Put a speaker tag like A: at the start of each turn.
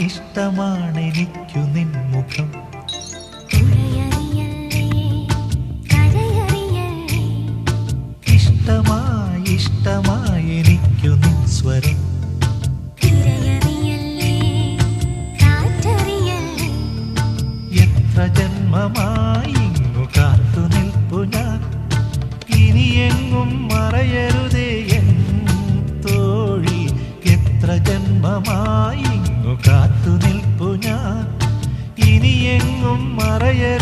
A: ഇഷ്ടമാണെനിക്കു ഇഷ്ടമായി ഇഷ്ടമായി എനിക്കു നിൻ എത്ര ജന്മമായി മറയരുതേ എൻ തോഴി. എത്ര ജന്മമായി ഇങ്ങു കാത്തു